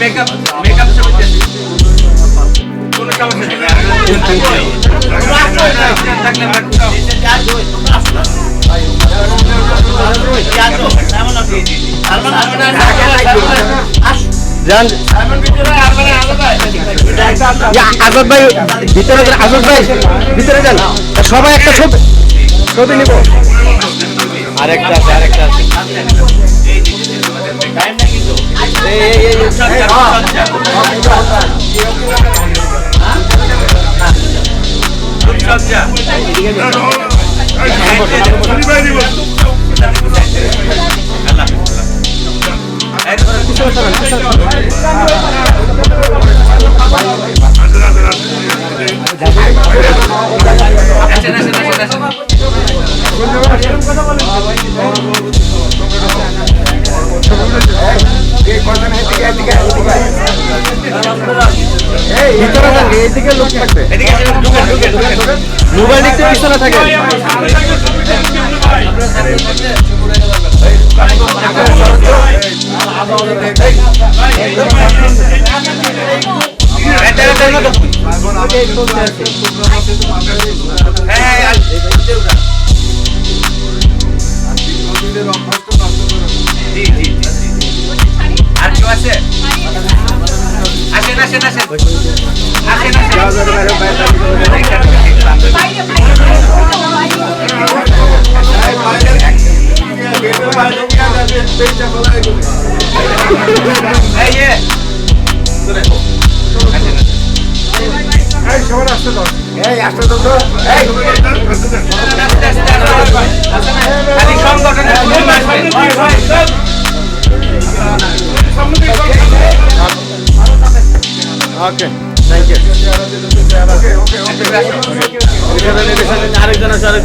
Makeup makeup ছবি কোনো সমস্যা নেই থাকলে যান আজাদ ভিতরে যান আজাদ ভাই সবাই একটা ছবি ছবি নিব আরেকটা আছে আরেকটা আছে ভিতরে যান এইদিকে লোক থাকবে মোবাইল একটু পিছনে থাকে আর কেউ আছে? আসেন আসেন। আসেন সংগঠনের ఓకే థ్యాంక్ యూ ఆరోగ్యం సార్